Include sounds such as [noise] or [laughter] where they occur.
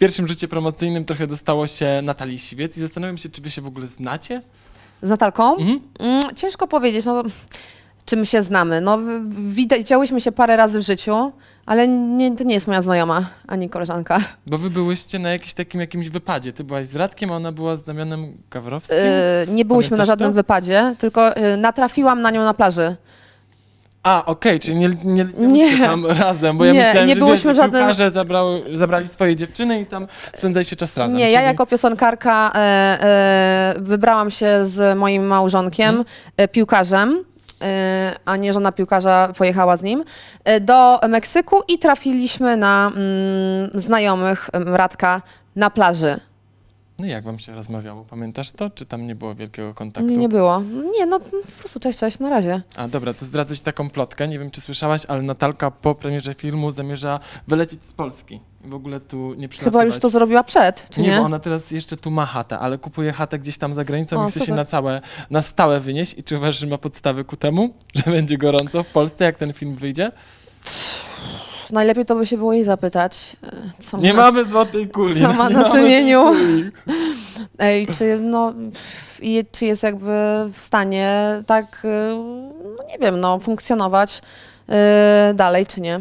pierwszym rzucie promocyjnym trochę dostało się Natalii Siwiec i zastanawiam się, czy wy się w ogóle znacie? Z Natalką? Mhm. Mm, ciężko powiedzieć, no, czy my się znamy. No, w- widziałyśmy się parę razy w życiu, ale nie, to nie jest moja znajoma, ani koleżanka. Bo wy byłyście na jakimś takim jakimś wypadzie. Ty byłaś z Radkiem, a ona była z Damianem Gawrowskim. Yy, nie byłyśmy na Pamiętasz żadnym to? wypadzie, tylko yy, natrafiłam na nią na plaży. A, okej, czyli nie, nie lecieliście Nie. tam razem, bo ja Nie, myślałem, nie że byłyśmy wiesz, w żadnym- piłkarze zabrały, zabrali swoje dziewczyny i tam spędzaliście czas razem. Nie, ja czyli... jako piosenkarka e, e, wybrałam się z moim małżonkiem, Mhm. e, piłkarzem, e, a nie żona piłkarza pojechała z nim, e, do Meksyku i trafiliśmy na mm, znajomych em, Radka na plaży. No i jak wam się rozmawiało? Pamiętasz to? Czy tam nie było wielkiego kontaktu? Nie, nie było. Nie, no po prostu cześć, cześć, na razie. A dobra, to zdradzę ci taką plotkę. Nie wiem, czy słyszałaś, ale Natalka po premierze filmu zamierza wylecieć z Polski. W ogóle tu nie. Chyba już to zrobiła przed, czy nie? nie, bo ona teraz jeszcze tu ma chatę, ale kupuje chatę gdzieś tam za granicą O, i chce się super. na całe, na stałe wynieść. I czy uważasz, że ma podstawy ku temu, że będzie gorąco w Polsce, jak ten film wyjdzie? Najlepiej to by się było jej zapytać, e, co Nie ma, mamy złotej kuli. co ma nie na mamy sumieniu. kuli. [laughs] Ej, czy, no, i czy jest jakby w stanie tak, y, no nie wiem, no, funkcjonować y, dalej, czy nie?